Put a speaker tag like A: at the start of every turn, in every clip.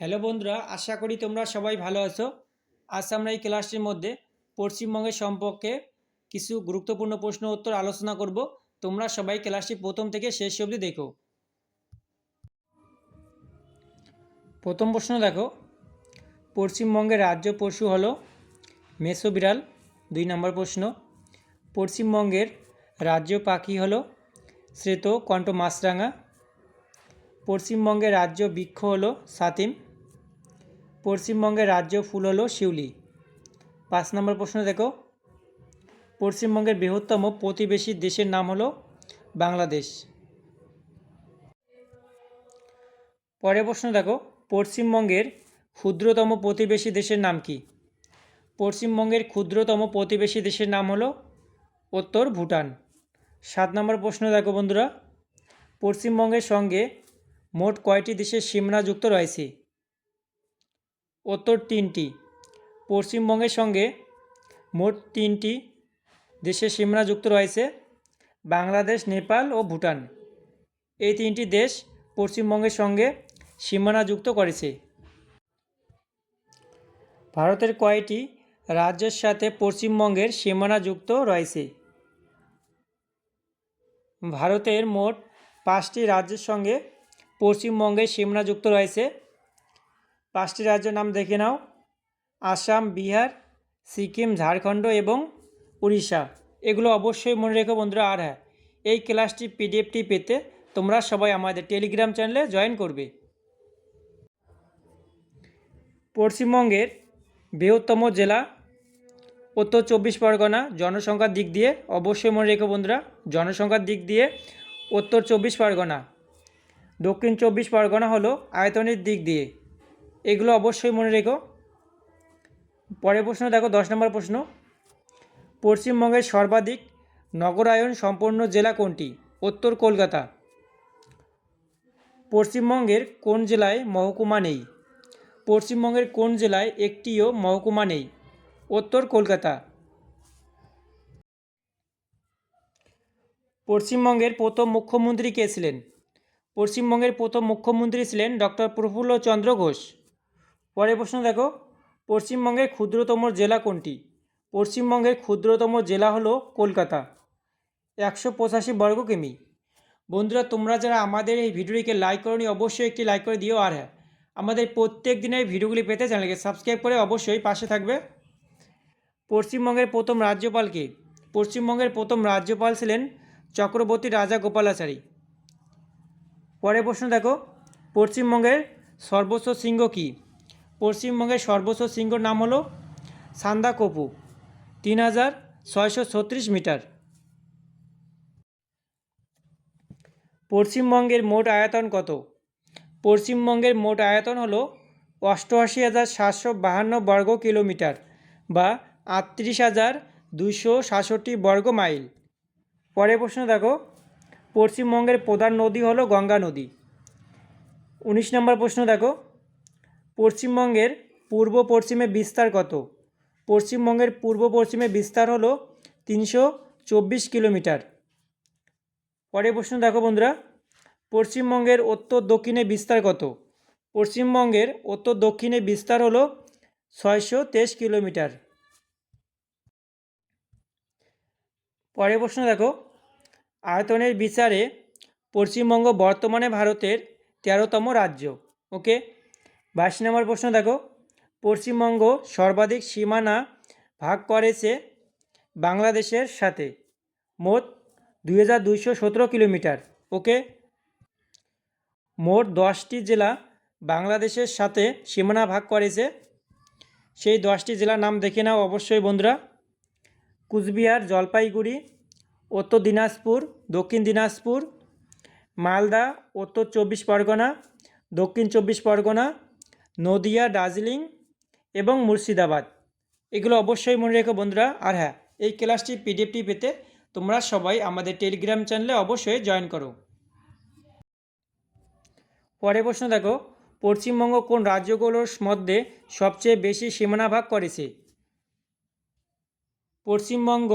A: Hello বন্ধুরা, আশা করি তোমরা সবাই ভালো আছো। আজ আমরা এই ক্লাসটির মধ্যে পশ্চিমবঙ্গের সম্পর্কে কিছু গুরুত্বপূর্ণ প্রশ্ন উত্তর আলোচনা করব। তোমরা সবাই ক্লাসটি প্রথম থেকে শেষ অবধি দেখো। প্রথম প্রশ্ন দেখো, পশ্চিমবঙ্গের রাজ্য পশু হলো মেসো বিড়াল। দুই নম্বর প্রশ্ন, পশ্চিমবঙ্গের রাজ্য পাখি হলো শ্বেত কণ্ঠ মাছরাঙা পশ্চিমবঙ্গের রাজ্য বৃক্ষ হলো সাতিম। পশ্চিমবঙ্গের রাজ্য ফুল হলো শিউলি। পাঁচ নম্বর প্রশ্ন দেখো। পশ্চিমবঙ্গের বৃহত্তম প্রতিবেশী দেশের নাম হলো বাংলাদেশ। পরের প্রশ্ন দেখো, পশ্চিমবঙ্গের ক্ষুদ্রতম প্রতিবেশী দেশের নাম কি? পশ্চিমবঙ্গের ক্ষুদ্রতম প্রতিবেশী দেশের নাম হলো উত্তর ভুটান। সাত নম্বর প্রশ্ন দেখো বন্ধুরা। পশ্চিমবঙ্গের সঙ্গে মোট কয়টি দেশের সীমানা যুক্ত রয়েছে? উত্তর তিনটি। পশ্চিমবঙ্গের সঙ্গে মোট তিনটি দেশের সীমানা যুক্ত রয়েছে, বাংলাদেশ, নেপাল ও ভুটান। এই তিনটি দেশ পশ্চিমবঙ্গের সঙ্গে সীমানা যুক্ত করেছে। ভারতের কয়টি রাজ্যের সাথে পশ্চিমবঙ্গের সীমানা যুক্ত রয়েছে। ভারতের মোট পাঁচটি রাজ্যের সঙ্গে পশ্চিমবঙ্গের সীমানা যুক্ত রয়েছে পাঁচটি রাজ্যের নাম দেখে নাও। আসাম, বিহার, সিকিম, ঝাড়খণ্ড এবং উড়িষ্যা। এগুলো অবশ্যই মনে রেখো বন্ধুরা, আর হ্যাঁ এই ক্লাসটি পিডিএফটি পেতে তোমরা সবাই আমাদের টেলিগ্রাম চ্যানেলে জয়েন করবে। পশ্চিমবঙ্গের বৃহত্তম জেলা, উত্তর চব্বিশ পরগনা, জনসংখ্যার দিক দিয়ে অবশ্যই মনে রেখো বন্ধুরা, জনসংখ্যার দিক দিয়ে উত্তর চব্বিশ পরগনা। দক্ষিণ চব্বিশ পরগনা হলো আয়তনের দিক দিয়ে। এগুলো অবশ্যই মনে রেখো। পরের প্রশ্ন দেখো, দশ নম্বর প্রশ্ন। পশ্চিমবঙ্গের সর্বাধিক নগরায়ন সম্পন্ন জেলা কোনটি? উত্তর কলকাতা। পশ্চিমবঙ্গের কোন জেলায় মহকুমা নেই? পশ্চিমবঙ্গের কোন জেলায় একটিও মহকুমা নেই? উত্তর কলকাতা। পশ্চিমবঙ্গের প্রথম মুখ্যমন্ত্রী কে ছিলেন? পশ্চিমবঙ্গের প্রথম মুখ্যমন্ত্রী ছিলেন ডক্টর প্রফুল্ল চন্দ্র ঘোষ। পরের প্রশ্ন দেখো, পশ্চিমবঙ্গের ক্ষুদ্রতম জেলা কোনটি? পশ্চিমবঙ্গের ক্ষুদ্রতম জেলা হলো কলকাতা। একশো পঁচাশি বর্গ কিমি। বন্ধুরা, তোমরা যারা আমাদের এই ভিডিওটিকে লাইক করনি, অবশ্যই একটি লাইক করে দিও। আর হ্যাঁ আমাদের প্রত্যেক দিনের ভিডিওগুলি পেতে চ্যানেলকে সাবস্ক্রাইব করে অবশ্যই পাশে থাকবে। পশ্চিমবঙ্গের প্রথম রাজ্যপালকে পশ্চিমবঙ্গের প্রথম রাজ্যপাল ছিলেন চক্রবর্তী রাজা গোপালাচারী। পরের প্রশ্ন দেখো, পশ্চিমবঙ্গের সর্বোচ্চ শৃঙ্গ কী? পশ্চিমবঙ্গের সর্বোচ্চ শৃঙ্গর নাম হলো সান্দাকপু তিন হাজার ছয়শো ছত্রিশ মিটার। পশ্চিমবঙ্গের মোট আয়তন কত? পশ্চিমবঙ্গের মোট আয়তন হলো অষ্টআশি হাজার সাতশো বাহান্ন বর্গ কিলোমিটার বা আটত্রিশ হাজার দুশো সাতষট্টি বর্গ মাইল। পরের প্রশ্ন দেখো, পশ্চিমবঙ্গের প্রধান নদী হলো গঙ্গা নদী। উনিশ নম্বর প্রশ্ন দেখো পশ্চিমবঙ্গের পূর্ব পশ্চিমে বিস্তার কত? পশ্চিমবঙ্গের পূর্ব পশ্চিমে বিস্তার হলো তিনশো চব্বিশ কিলোমিটার। পরের প্রশ্ন দেখো বন্ধুরা, পশ্চিমবঙ্গের উত্তর দক্ষিণে বিস্তার কত? পশ্চিমবঙ্গের উত্তর দক্ষিণে বিস্তার হলো ছয়শো তেইশ কিলোমিটার। পরের প্রশ্ন দেখো, আয়তনের বিচারে পশ্চিমবঙ্গ বর্তমানে ভারতের তেরোতম রাজ্য, ওকে? বাইশ নম্বর প্রশ্ন দেখো। পশ্চিমবঙ্গ সর্বাধিক সীমানা ভাগ করেছে বাংলাদেশের সাথে। মোট দুই হাজার দুইশো সতেরো কিলোমিটার। ওকে? মোট দশটি জেলা বাংলাদেশের সাথে সীমানা ভাগ করেছে সেই দশটি জেলার নাম দেখে নাও অবশ্যই বন্ধুরা। কুচবিহার, জলপাইগুড়ি, উত্তর দিনাজপুর, দক্ষিণ দিনাজপুর, মালদা, উত্তর চব্বিশ পরগনা, দক্ষিণ চব্বিশ পরগনা নদিয়া, দার্জিলিং এবং মুর্শিদাবাদ। এগুলো অবশ্যই মনে রেখো বন্ধুরা। আর হ্যাঁ এই ক্লাসটি পিডিএফটি পেতে তোমরা সবাই আমাদের টেলিগ্রাম চ্যানেলে অবশ্যই জয়েন করো। পরে প্রশ্ন দেখো, পশ্চিমবঙ্গ কোন রাজ্যগুলোর মধ্যে সবচেয়ে বেশি সীমানা ভাগ করেছে? পশ্চিমবঙ্গ,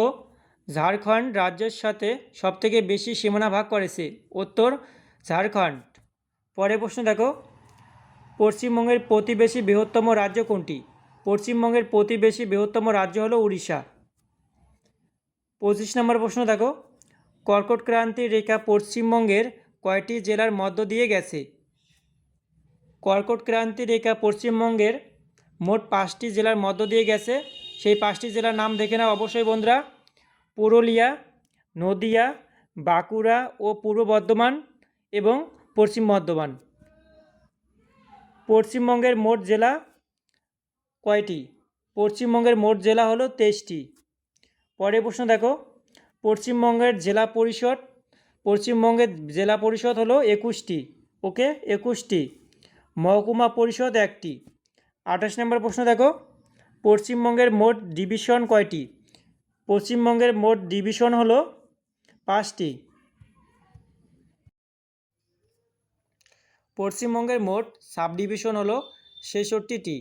A: ঝাড়খণ্ড রাজ্যের সাথে সবথেকে বেশি সীমানা ভাগ করেছে। উত্তর, ঝাড়খণ্ড। পরে প্রশ্ন দেখো পশ্চিমবঙ্গের প্রতিবেশী বৃহত্তম রাজ্য কোনটি? পশ্চিমবঙ্গের প্রতিবেশী বৃহত্তম রাজ্য হলো উড়িষ্যা। পঁচিশ নম্বর প্রশ্ন দেখো। কর্কট ক্রান্তির রেখা পশ্চিমবঙ্গের কয়টি জেলার মধ্য দিয়ে গেছে? কর্কট ক্রান্তি রেখা পশ্চিমবঙ্গের মোট পাঁচটি জেলার মধ্য দিয়ে গেছে। সেই পাঁচটি জেলার নাম দেখে নাও অবশ্যই বন্ধুরা। পুরুলিয়া, নদিয়া, বাঁকুড়া ও পূর্ব বর্ধমান এবং পশ্চিম বর্ধমান। পশ্চিমবঙ্গের মোট জেলা কয়টি? পশ্চিমবঙ্গের মোট জেলা হলো তেইশটি। পরের প্রশ্ন দেখো। পশ্চিমবঙ্গের জেলা পরিষদ, পশ্চিমবঙ্গের জেলা পরিষদ হলো একুশটি। ওকে, একুশটি। মহকুমা পরিষদ একটি। আঠাশ নম্বর প্রশ্ন দেখো। পশ্চিমবঙ্গের মোট ডিভিশন কয়টি? পশ্চিমবঙ্গের মোট ডিভিশন হলো পাঁচটি। পশ্চিমবঙ্গের মোট সাব ডিভিশন হলো ছেষট্টিটি।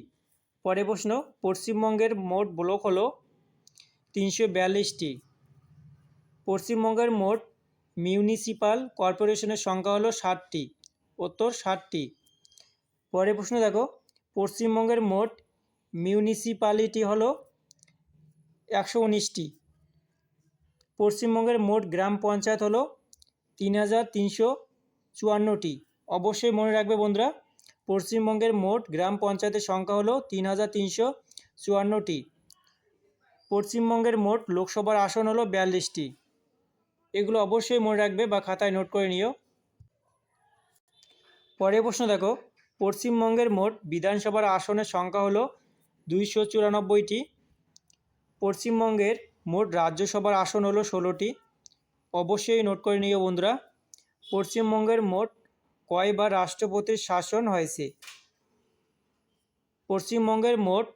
A: পরে প্রশ্ন, পশ্চিমবঙ্গের মোট ব্লক হলো তিনশো বিয়াল্লিশটি। পশ্চিমবঙ্গের মোট মিউনিসিপাল কর্পোরেশনের সংখ্যা হলো ষাটটি, উত্তর ষাটটি। পরে প্রশ্ন দেখো, পশ্চিমবঙ্গের মোট মিউনিসিপ্যালিটি হলো একশো উনিশটি। পশ্চিমবঙ্গের মোট গ্রাম পঞ্চায়েত হলো তিন হাজার তিনশো চুয়ান্নটি। অবশ্যই মনে রাখবে বন্ধুরা, পশ্চিমবঙ্গের মোট গ্রাম পঞ্চায়েতের সংখ্যা হলো তিন হাজার তিনশো চুয়ান্নটি। পশ্চিমবঙ্গের মোট লোকসভার আসন হলো বিয়াল্লিশটি। এগুলো অবশ্যই মনে রাখবে বা খাতায় নোট করে নিও। পরের প্রশ্ন দেখো, পশ্চিমবঙ্গের মোট বিধানসভার আসনের সংখ্যা হলো দুইশো চুরানব্বইটি। পশ্চিমবঙ্গের মোট রাজ্যসভার আসন হলো ষোলোটি। অবশ্যই নোট করে নিও বন্ধুরা, পশ্চিমবঙ্গের মোট কয়বার রাষ্ট্রপতির শাসন হয়েছে? পশ্চিমবঙ্গের মোট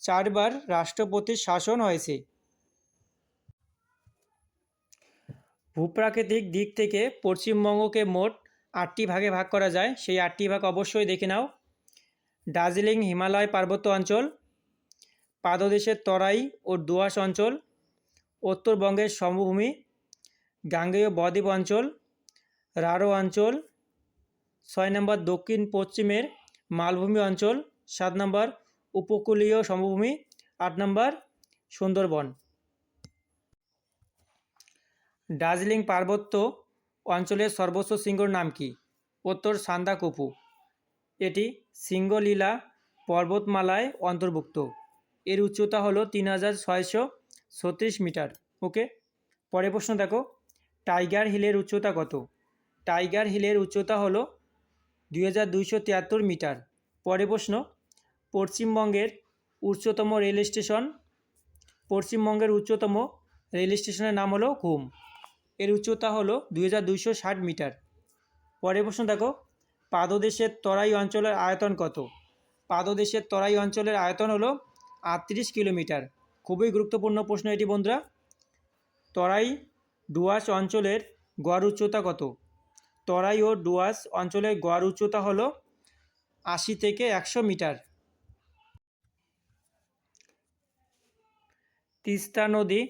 A: চারবার রাষ্ট্রপতির শাসন হয়েছে। ভূপ্রাকৃতিক দিক থেকে পশ্চিমবঙ্গকে মোট আটটি ভাগে ভাগ করা যায়। সেই আটটি ভাগ অবশ্যই দেখে নাও। দার্জিলিং, হিমালয় পার্বত্য অঞ্চল, পাদদেশের তরাই ও দোআঁশ অঞ্চল, উত্তরবঙ্গের সমভূমি, গাঙ্গেয় বদ্বীপ অঞ্চল, রাঢ় অঞ্চল ছয় নম্বর দক্ষিণ পশ্চিমের মালভূমি অঞ্চল, সাত নম্বর উপকূলীয় সমভূমি, আট নম্বর সুন্দরবন। দার্জিলিং পার্বত্য অঞ্চলের সর্বোচ্চ শৃঙ্গর নাম কি? উত্তর সান্দাকুপু। এটি সিঙ্গলীলা পর্বতমালায় অন্তর্ভুক্ত। এর উচ্চতা হলো তিন হাজার ছয়শো ছত্রিশ মিটার। ওকে? পরে প্রশ্ন দেখো। টাইগার হিলের উচ্চতা কত? টাইগার হিলের উচ্চতা হলো দুই হাজার দুইশো তিয়াত্তর মিটার। পরে প্রশ্ন, পশ্চিমবঙ্গের উচ্চতম রেল স্টেশন, পশ্চিমবঙ্গের উচ্চতম রেল স্টেশনের নাম হলো ঘুম। এর উচ্চতা হলো দুই হাজার দুইশো ষাট মিটার। পরের প্রশ্ন দেখো, পাদদেশের তরাই অঞ্চলের আয়তন কত? পাদদেশের তরাই অঞ্চলের আয়তন হলো আটত্রিশ কিলোমিটার। খুবই গুরুত্বপূর্ণ প্রশ্ন এটি বন্ধুরা। তরাই ডুয়ার্স অঞ্চলের গড় উচ্চতা কত? তরাই ও ডুয়াস অঞ্চলের গড় উচ্চতা হলো আশি থেকে একশো মিটার। তিস্তা নদী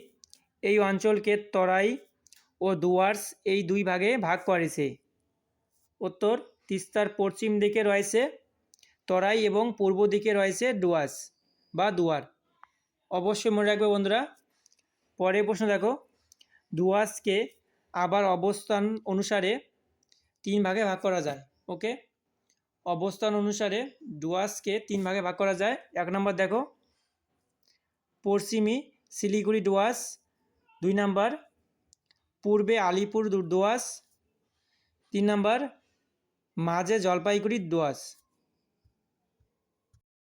A: এই অঞ্চলকে তরাই ও ডুয়ার্স এই দুই ভাগে ভাগ করেছে। উত্তর তিস্তার পশ্চিম দিকে রয়েছে তরাই এবং পূর্ব দিকে রয়েছে ডুয়াস বা দুয়ার। অবশ্যই মনে রাখবে বন্ধুরা, পরের প্রশ্ন দেখো, ডুয়ার্সকে আবার অবস্থান অনুসারে তিন ভাগে ভাগ করা যায় ওকে অবস্থান অনুসারে ডুয়ার্সকে তিন ভাগে ভাগ করা যায়। এক নম্বর দেখো, পশ্চিমী শিলিগুড়ি ডুয়ার্স। দুই নাম্বার, পূর্বে আলিপুর ডুয়ার্স। তিন নাম্বার, মাঝে জলপাইগুড়ি ডুয়ার্স।